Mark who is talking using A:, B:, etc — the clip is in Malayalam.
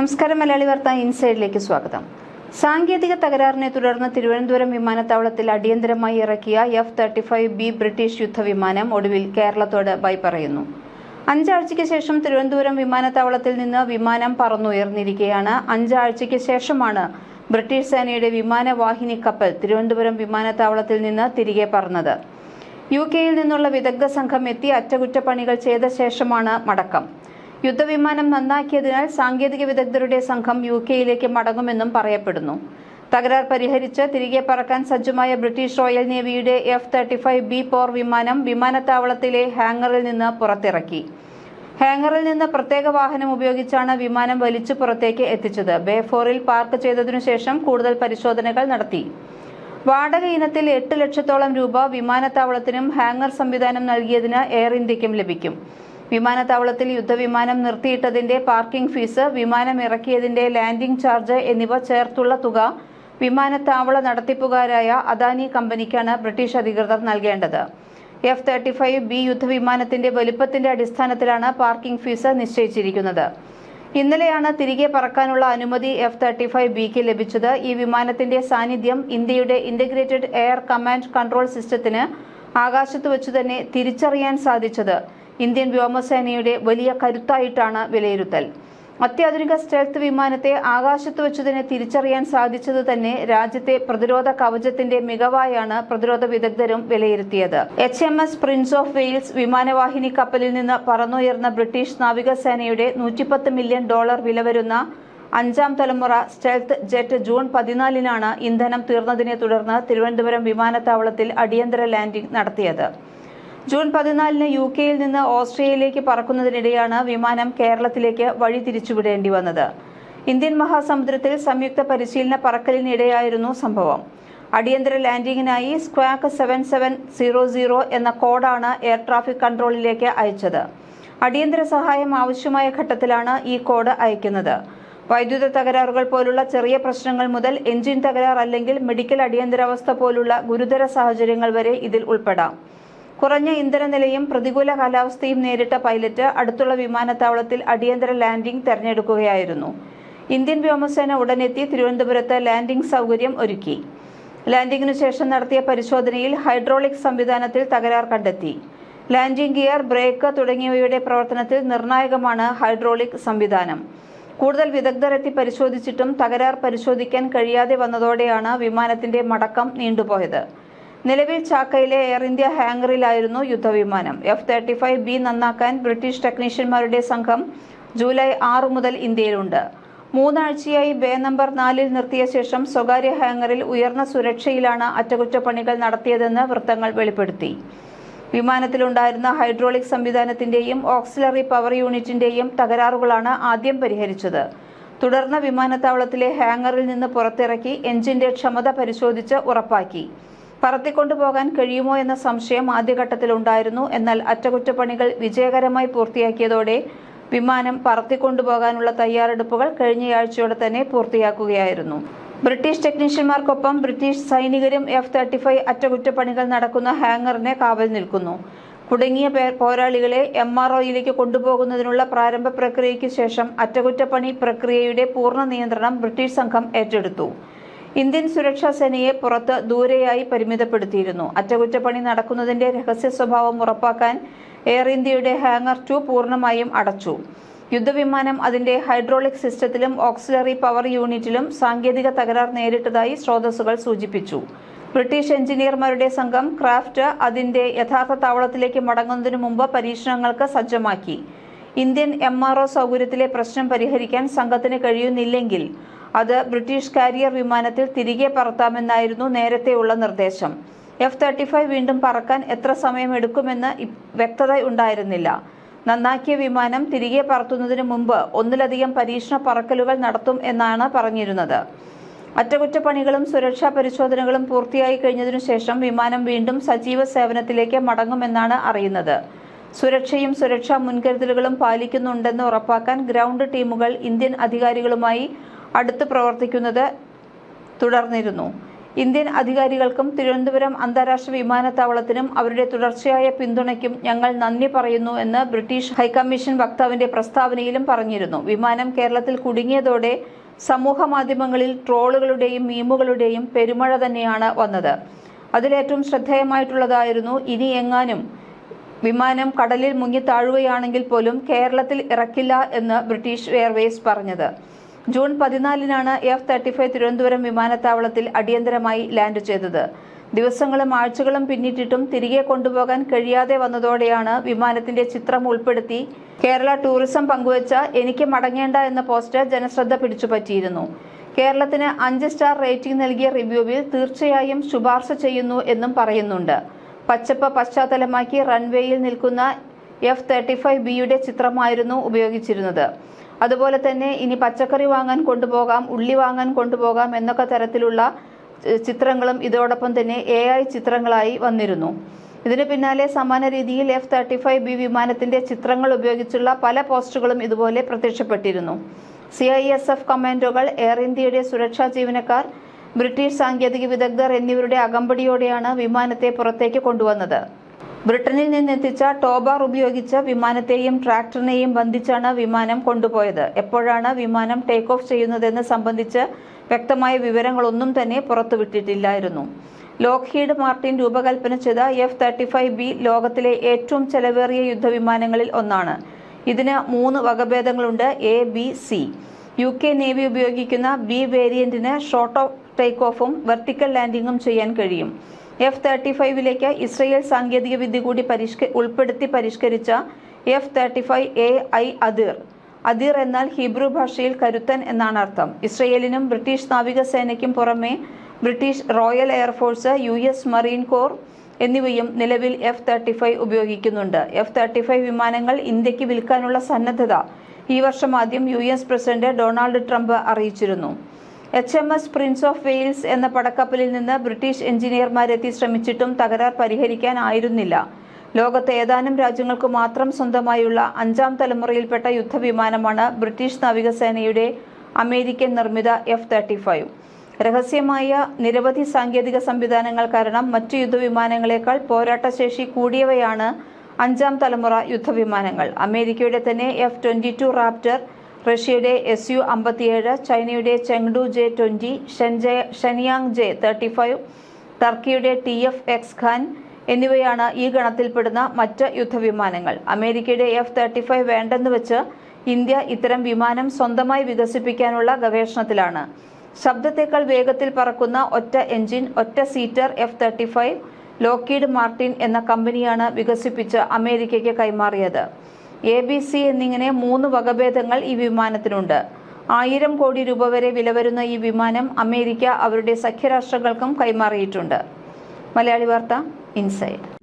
A: നമസ്കാരം മലയാളി വാർത്ത ഇൻസൈഡിലേക്ക് സ്വാഗതം. സാങ്കേതിക തകരാറിനെ തുടർന്ന് തിരുവനന്തപുരം വിമാനത്താവളത്തിൽ അടിയന്തരമായി ഇറക്കിയ F thirty five B British യുദ്ധവിമാനം ഒടുവിൽ കേരളത്തോട് ബൈ പറയുന്നു. അഞ്ചാഴ്ചയ്ക്ക് ശേഷം തിരുവനന്തപുരം വിമാനത്താവളത്തിൽ നിന്ന് വിമാനം പറന്നുയർന്നിരിക്കുകയാണ് അഞ്ചാഴ്ചയ്ക്ക് ശേഷമാണ് ബ്രിട്ടീഷ് സേനയുടെ വിമാനവാഹിനി കപ്പൽ തിരുവനന്തപുരം വിമാനത്താവളത്തിൽ നിന്ന് തിരികെ പറന്നത്. യു കെയിൽ നിന്നുള്ള വിദഗ്ധ സംഘം എത്തി അറ്റകുറ്റപ്പണികൾ ചെയ്ത ശേഷമാണ് മടക്കം. യുദ്ധവിമാനം നന്നാക്കിയതിനാൽ സാങ്കേതിക വിദഗ്ധരുടെ സംഘം യു കെയിലേക്ക് മടങ്ങുമെന്നും പറയപ്പെടുന്നു. തകരാർ പരിഹരിച്ച് തിരികെ പറക്കാൻ സജ്ജമായ ബ്രിട്ടീഷ് റോയൽ നേവിയുടെ എഫ് തേർട്ടി ഫൈവ് ബി പോർ വിമാനം വിമാനത്താവളത്തിലെ ഹാങ്ങറിൽ നിന്ന് പുറത്തിറക്കി. ഹാങ്ങറിൽ നിന്ന് പ്രത്യേക വാഹനം ഉപയോഗിച്ചാണ് വിമാനം വലിച്ചു പുറത്തേക്ക് എത്തിച്ചത്. ബേ ഫോറിൽ പാർക്ക് ചെയ്തതിനു ശേഷം കൂടുതൽ പരിശോധനകൾ നടത്തി. വാടക ഇനത്തിൽ എട്ട് ലക്ഷത്തോളം രൂപ വിമാനത്താവളത്തിനും ഹാങ്ങർ സംവിധാനം നൽകിയതിന് എയർ ഇന്ത്യക്കും ലഭിക്കും. വിമാനത്താവളത്തിൽ യുദ്ധവിമാനം നിർത്തിയിട്ടതിന്റെ പാർക്കിംഗ് ഫീസ് വിമാനം ഇറക്കിയതിന്റെ ലാൻഡിംഗ് ചാർജ് എന്നിവ ചേർത്തുള്ള തുക വിമാനത്താവള നടത്തിപ്പുകാരായ അദാനി കമ്പനിക്കാണ് ബ്രിട്ടീഷ് അധികൃതർ നൽകേണ്ടത്. എഫ് തേർട്ടി ഫൈവ് ബി യുദ്ധവിമാനത്തിന്റെ വലുപ്പത്തിന്റെ അടിസ്ഥാനത്തിലാണ് പാർക്കിംഗ് ഫീസ് നിശ്ചയിച്ചിരിക്കുന്നത്. ഇന്നലെയാണ് തിരികെ പറക്കാനുള്ള അനുമതി എഫ് തേർട്ടി ഫൈവ് ബിക്ക് ലഭിച്ചത്. ഈ വിമാനത്തിന്റെ സാന്നിധ്യം ഇന്ത്യയുടെ ഇന്റഗ്രേറ്റഡ് എയർ കമാൻഡ് കൺട്രോൾ സിസ്റ്റത്തിന് ആകാശത്ത് വെച്ച് തന്നെ തിരിച്ചറിയാൻ സാധിച്ചത്. ഇന്ത്യൻ വ്യോമസേനയുടെ വലിയ കരുത്തായിട്ടാണ് വിലയിരുത്തൽ. അത്യാധുനിക സ്റ്റെൽത്ത് വിമാനത്തെ ആകാശത്ത് വെച്ചതിനെ തിരിച്ചറിയാൻ സാധിച്ചത് തന്നെ രാജ്യത്തെ പ്രതിരോധ കവചത്തിന്റെ മികവായാണ് പ്രതിരോധ വിദഗ്ധരും വിലയിരുത്തിയത്. H M S Prince of Wales വിമാനവാഹിനി കപ്പലിൽ നിന്ന് പറന്നുയർന്ന ബ്രിട്ടീഷ് നാവികസേനയുടെ നൂറ്റിപ്പത്ത് മില്യൺ ഡോളർ വില വരുന്ന അഞ്ചാം തലമുറ സ്റ്റെൽത്ത് ജെറ്റ് ജൂൺ പതിനാലിനാണ് ഇന്ധനം തീർന്നതിനെ തുടർന്ന് തിരുവനന്തപുരം വിമാനത്താവളത്തിൽ അടിയന്തര ലാൻഡിംഗ് നടത്തിയത്. ജൂൺ പതിനാലിന് യു കെയിൽ നിന്ന് ഓസ്ട്രേലിയയിലേക്ക് പറക്കുന്നതിനിടെയാണ് വിമാനം കേരളത്തിലേക്ക് വഴി തിരിച്ചുവിടേണ്ടി വന്നത്. ഇന്ത്യൻ മഹാസമുദ്രത്തിൽ സംയുക്ത പരിശീലന പറക്കലിനിടെയായിരുന്നു സംഭവം. അടിയന്തര ലാൻഡിങ്ങിനായി squawk seven seven zero zero എന്ന കോഡാണ് എയർ ട്രാഫിക് കൺട്രോളിലേക്ക് അയച്ചത്. അടിയന്തര സഹായം ആവശ്യമായ ഘട്ടത്തിലാണ് ഈ കോഡ് അയക്കുന്നത്. വൈദ്യുത തകരാറുകൾ പോലുള്ള ചെറിയ പ്രശ്നങ്ങൾ മുതൽ എഞ്ചിൻ തകരാർ അല്ലെങ്കിൽ മെഡിക്കൽ അടിയന്തരാവസ്ഥ പോലുള്ള ഗുരുതര സാഹചര്യങ്ങൾ വരെ ഇതിൽ ഉൾപ്പെടാം. കുറഞ്ഞ ഇന്ധനനിലയും പ്രതികൂല കാലാവസ്ഥയും നേരിട്ട പൈലറ്റ് അടുത്തുള്ള വിമാനത്താവളത്തിൽ അടിയന്തര ലാൻഡിംഗ് തെരഞ്ഞെടുക്കുകയായിരുന്നു. ഇന്ത്യൻ വ്യോമസേന ഉടനെത്തി തിരുവനന്തപുരത്ത് ലാൻഡിംഗ് സൗകര്യം ഒരുക്കി. ലാൻഡിംഗിനു ശേഷം നടത്തിയ പരിശോധനയിൽ ഹൈഡ്രോളിക് സംവിധാനത്തിൽ തകരാർ കണ്ടെത്തി. ലാൻഡിംഗ് ഗിയർ ബ്രേക്ക് തുടങ്ങിയവയുടെ പ്രവർത്തനത്തിൽ നിർണായകമാണ് ഹൈഡ്രോളിക് സംവിധാനം. കൂടുതൽ വിദഗ്ധരെത്തി പരിശോധിച്ചിട്ടും തകരാർ പരിശോധിക്കാൻ കഴിയാതെ വന്നതോടെയാണ് വിമാനത്തിന്റെ മടക്കം നീണ്ടുപോയത്. നിലവിൽ ചാക്കയിലെ എയർ ഇന്ത്യ ഹാങ്കറിലായിരുന്നു യുദ്ധവിമാനം. എഫ് തേർട്ടി ഫൈവ് ബി നന്നാക്കാൻ ബ്രിട്ടീഷ് ടെക്നീഷ്യന്മാരുടെ സംഘം ജൂലൈ ആറ് മുതൽ ഇന്ത്യയിലുണ്ട്. മൂന്നാഴ്ചയായി ബേ നമ്പർ നാലിൽ നിർത്തിയ ശേഷം സ്വകാര്യ ഹാങ്ങറിൽ ഉയർന്ന സുരക്ഷയിലാണ് അറ്റകുറ്റപ്പണികൾ നടത്തിയതെന്ന് വൃത്തങ്ങൾ വെളിപ്പെടുത്തി. വിമാനത്തിലുണ്ടായിരുന്ന ഹൈഡ്രോളിക് സംവിധാനത്തിന്റെയും ഓക്സിലറി പവർ യൂണിറ്റിന്റെയും തകരാറുകളാണ് ആദ്യം പരിഹരിച്ചത്. തുടർന്ന് വിമാനത്താവളത്തിലെ ഹാങ്ങറിൽ നിന്ന് പുറത്തിറക്കി എഞ്ചിന്റെ ക്ഷമത പരിശോധിച്ച് ഉറപ്പാക്കി. പറത്തിക്കൊണ്ടുപോകാൻ കഴിയുമോ എന്ന സംശയം ആദ്യഘട്ടത്തിലുണ്ടായിരുന്നു എന്നാൽ അറ്റകുറ്റപ്പണികൾ വിജയകരമായി പൂർത്തിയാക്കിയതോടെ വിമാനം പറത്തിക്കൊണ്ടുപോകാനുള്ള തയ്യാറെടുപ്പുകൾ കഴിഞ്ഞയാഴ്ചയോടെ തന്നെ പൂർത്തിയാക്കുകയായിരുന്നു. ബ്രിട്ടീഷ് ടെക്നീഷ്യന്മാർക്കൊപ്പം ബ്രിട്ടീഷ് സൈനികരും എഫ് തേർട്ടി ഫൈവ് അറ്റകുറ്റപ്പണികൾ നടക്കുന്ന ഹാങ്ങറിനെ കാവൽ നിൽക്കുന്നു. കുടുങ്ങിയ പോരാളികളെ എം ആർ ഒയിലേക്ക് കൊണ്ടുപോകുന്നതിനുള്ള പ്രാരംഭ പ്രക്രിയയ്ക്ക് ശേഷം അറ്റകുറ്റപ്പണി പ്രക്രിയയുടെ പൂർണ നിയന്ത്രണം ബ്രിട്ടീഷ് സംഘം ഏറ്റെടുത്തു. ഇന്ത്യൻ സുരക്ഷാ സേനയെ പുറത്ത് ദൂരെയായി പരിമിതപ്പെടുത്തിയിരുന്നു. അറ്റകുറ്റപ്പണി നടക്കുന്നതിന്റെ രഹസ്യ സ്വഭാവം ഉറപ്പാക്കാൻ എയർ ഇന്ത്യയുടെ ഹാങ്ങർ ടു പൂർണമായും അടച്ചു. യുദ്ധവിമാനം അതിന്റെ ഹൈഡ്രോളിക് സിസ്റ്റത്തിലും ഓക്സിലറി പവർ യൂണിറ്റിലും സാങ്കേതിക തകരാർ നേരിട്ടതായി സ്രോതസ്സുകൾ സൂചിപ്പിച്ചു. ബ്രിട്ടീഷ് എഞ്ചിനീയർമാരുടെ സംഘം ക്രാഫ്റ്റ് അതിന്റെ യഥാർത്ഥ താവളത്തിലേക്ക് മടങ്ങുന്നതിനു മുമ്പ് പരീക്ഷണങ്ങൾക്ക് സജ്ജമാക്കി. ഇന്ത്യൻ എം ആർ ഒ സൗകര്യത്തിലെ പ്രശ്നം പരിഹരിക്കാൻ സംഘത്തിന് കഴിയുന്നില്ലെങ്കിൽ അത് ബ്രിട്ടീഷ് കാരിയർ വിമാനത്തിൽ തിരികെ പറത്താമെന്നായിരുന്നു നേരത്തെയുള്ള നിർദ്ദേശം. എഫ് തേർട്ടി ഫൈവ് വീണ്ടും പറക്കാൻ എത്ര സമയമെടുക്കുമെന്ന് വ്യക്തത ഉണ്ടായിരുന്നില്ല. നന്നാക്കിയ വിമാനം തിരികെ പറത്തുന്നതിന് മുമ്പ് ഒന്നിലധികം പരീക്ഷണ പറക്കലുകൾ നടത്തും എന്നാണ് പറഞ്ഞിരുന്നത്. അറ്റകുറ്റപ്പണികളും സുരക്ഷാ പരിശോധനകളും പൂർത്തിയായി കഴിഞ്ഞതിനു ശേഷം വിമാനം വീണ്ടും സജീവ സേവനത്തിലേക്ക് മടങ്ങുമെന്നാണ് അറിയുന്നത്. സുരക്ഷയും സുരക്ഷാ മുൻകരുതലുകളും പാലിക്കുന്നുണ്ടെന്ന് ഉറപ്പാക്കാൻ ഗ്രൗണ്ട് ടീമുകൾ ഇന്ത്യൻ അധികാരികളുമായി അടുത്ത് പ്രവർത്തിക്കുന്നത് തുടർന്നിരുന്നു. ഇന്ത്യൻ അധികാരികൾക്കും തിരുവനന്തപുരം അന്താരാഷ്ട്ര വിമാനത്താവളത്തിനും അവരുടെ തുടർച്ചയായ പിന്തുണയ്ക്കും ഞങ്ങൾ നന്ദി പറയുന്നു എന്ന് ബ്രിട്ടീഷ് ഹൈക്കമ്മീഷൻ വക്താവിന്റെ പ്രസ്താവനയിലും പറഞ്ഞിരുന്നു. വിമാനം കേരളത്തിൽ കുടുങ്ങിയതോടെ സമൂഹ മാധ്യമങ്ങളിൽ ട്രോളുകളുടെയും മീമുകളുടെയും പെരുമഴ തന്നെയാണ് വന്നത്. അതിലേറ്റവും ശ്രദ്ധേയമായിട്ടുള്ളതായിരുന്നു ഇനി എങ്ങാനും വിമാനം കടലിൽ മുങ്ങി താഴുകയാണെങ്കിൽ പോലും കേരളത്തിൽ ഇറക്കില്ല എന്ന് ബ്രിട്ടീഷ് എയർവേസ് പറഞ്ഞത്. ജൂൺ പതിനാലിനാണ് എഫ് തേർട്ടി ഫൈവ് തിരുവനന്തപുരം വിമാനത്താവളത്തിൽ അടിയന്തരമായി ലാൻഡ് ചെയ്തത്. ദിവസങ്ങളും ആഴ്ചകളും പിന്നിട്ടിട്ടും തിരികെ കൊണ്ടുപോകാൻ കഴിയാതെ വന്നതോടെയാണ് വിമാനത്തിന്റെ ചിത്രം ഉൾപ്പെടുത്തി കേരള ടൂറിസം പങ്കുവച്ച എനിക്ക് മടങ്ങേണ്ട എന്ന പോസ്റ്റർ ജനശ്രദ്ധ പിടിച്ചുപറ്റിയിരുന്നു. കേരളത്തിന് അഞ്ച് സ്റ്റാർ റേറ്റിംഗ് നൽകിയ റിവ്യൂവിൽ തീർച്ചയായും ശുപാർശ ചെയ്യുന്നു എന്നും പറയുന്നുണ്ട്. പച്ചപ്പ് പശ്ചാത്തലമാക്കി റൺവേയിൽ നിൽക്കുന്ന എഫ് തേർട്ടി ഫൈവ് ബിയുടെ ചിത്രമായിരുന്നു ഉപയോഗിച്ചിരുന്നത്. അതുപോലെ തന്നെ ഇനി പച്ചക്കറി വാങ്ങാൻ കൊണ്ടുപോകാം ഉള്ളി വാങ്ങാൻ കൊണ്ടുപോകാം എന്നൊക്കെ തരത്തിലുള്ള ചിത്രങ്ങളും ഇതോടൊപ്പം തന്നെ എ ചിത്രങ്ങളായി വന്നിരുന്നു. ഇതിന് പിന്നാലെ സമാന രീതിയിൽ എഫ് തേർട്ടി ഫൈവ് ബി വിമാനത്തിന്റെ ചിത്രങ്ങൾ ഉപയോഗിച്ചുള്ള പല പോസ്റ്ററുകളും ഇതുപോലെ പ്രത്യക്ഷപ്പെട്ടിരുന്നു. സി ഐ എസ് എഫ് കമാൻഡോകൾ എയർ ഇന്ത്യയുടെ സുരക്ഷാ ജീവനക്കാർ ബ്രിട്ടീഷ് സാങ്കേതിക വിദഗ്ധർ എന്നിവരുടെ അകമ്പടിയോടെയാണ് വിമാനത്തെ പുറത്തേക്ക് കൊണ്ടുവന്നത്. ബ്രിട്ടനിൽ നിന്നെത്തിച്ച ടോബാർ ഉപയോഗിച്ച വിമാനത്തെയും ട്രാക്ടറിനെയും ബന്ധിച്ചാണ് വിമാനം കൊണ്ടുപോയത്. എപ്പോഴാണ് വിമാനം ടേക്ക് ഓഫ് ചെയ്യുന്നതെന്ന് സംബന്ധിച്ച് വ്യക്തമായ വിവരങ്ങളൊന്നും തന്നെ പുറത്തുവിട്ടിട്ടില്ലായിരുന്നു. ലോക്ക്ഹീഡ് മാർട്ടിൻ രൂപകൽപ്പന ചെയ്ത എഫ് തേർട്ടി ഫൈവ് ബി ലോകത്തിലെ ഏറ്റവും ചെലവേറിയ യുദ്ധവിമാനങ്ങളിൽ ഒന്നാണ്. ഇതിന് മൂന്ന് വകഭേദങ്ങളുണ്ട് A B C U K navy ഉപയോഗിക്കുന്ന ബി വേരിയന്റിന് ഷോർട്ട് ഓഫ് ടേക്ക് ഓഫും വെർട്ടിക്കൽ ലാൻഡിങ്ങും ചെയ്യാൻ കഴിയും. എഫ് തേർട്ടി ഫൈവിലേക്ക് ഇസ്രയേൽ സാങ്കേതിക വിദ്യ കൂടി പരിഷ്ക ഉൾപ്പെടുത്തി പരിഷ്കരിച്ച F thirty five A I അതിർ. അതിർ എന്നാൽ ഹീബ്രു ഭാഷയിൽ കരുത്തൻ എന്നാണ് അർത്ഥം. ഇസ്രയേലിനും ബ്രിട്ടീഷ് നാവികസേനയ്ക്കും പുറമെ British Royal air force U S Marine Corps എന്നിവയും നിലവിൽ എഫ് തേർട്ടി ഫൈവ് ഉപയോഗിക്കുന്നുണ്ട്. എഫ് തേർട്ടി ഫൈവ് വിമാനങ്ങൾ ഇന്ത്യയ്ക്ക് വിൽക്കാനുള്ള സന്നദ്ധത ഈ വർഷം ആദ്യം U S President Donald Trump അറിയിച്ചിരുന്നു. H M S Prince of Wales എന്ന പടക്കപ്പലിൽ നിന്ന് ബ്രിട്ടീഷ് എഞ്ചിനീയർമാരെത്തി ശ്രമിച്ചിട്ടും തകരാർ പരിഹരിക്കാനായിരുന്നില്ല. ലോകത്തെ ഏതാനും രാജ്യങ്ങൾക്ക് മാത്രം സ്വന്തമായുള്ള അഞ്ചാം തലമുറയിൽപ്പെട്ട യുദ്ധവിമാനമാണ് ബ്രിട്ടീഷ് നാവികസേനയുടെ അമേരിക്കൻ നിർമ്മിത എഫ് തേർട്ടി ഫൈവ് രഹസ്യമായ നിരവധി സാങ്കേതിക സംവിധാനങ്ങൾ കാരണം മറ്റു യുദ്ധവിമാനങ്ങളെക്കാൾ പോരാട്ടശേഷി കൂടിയവയാണ് അഞ്ചാം തലമുറ യുദ്ധവിമാനങ്ങൾ. അമേരിക്കയുടെ തന്നെ എഫ് ട്വന്റി ടു റാപ്റ്റർ റഷ്യയുടെ എസ് യു അമ്പത്തിയേഴ് ചൈനയുടെ ചെങ്ഡു ജെ ട്വന്റി ഷെൻജെ ഷെനിയാങ് ജെ തേർട്ടി ഫൈവ് ടർക്കിയുടെ ടി എഫ് എക്സ് ഖാൻ എന്നിവയാണ് ഈ ഗണത്തിൽപ്പെടുന്ന മറ്റ് യുദ്ധവിമാനങ്ങൾ. അമേരിക്കയുടെ എഫ് തേർട്ടി ഫൈവ് വേണ്ടെന്ന് വെച്ച് ഇന്ത്യ ഇത്തരം വിമാനം സ്വന്തമായി വികസിപ്പിക്കാനുള്ള ഗവേഷണത്തിലാണ്. ശബ്ദത്തേക്കാൾ വേഗത്തിൽ പറക്കുന്ന ഒറ്റ എഞ്ചിൻ ഒറ്റ seater F thirty five Lockheed Martin എന്ന കമ്പനിയാണ് വികസിപ്പിച്ച് അമേരിക്കയ്ക്ക് കൈമാറിയത്. എ ബി സി എന്നിങ്ങനെ മൂന്ന് വകഭേദങ്ങൾ ഈ വിമാനത്തിനുണ്ട്. ആയിരം കോടി രൂപ വരെ വില വരുന്ന ഈ വിമാനം അമേരിക്ക അവരുടെ സഖ്യരാഷ്ട്രങ്ങൾക്കും കൈമാറിയിട്ടുണ്ട്. മലയാളി വാർത്ത ഇൻസൈഡ്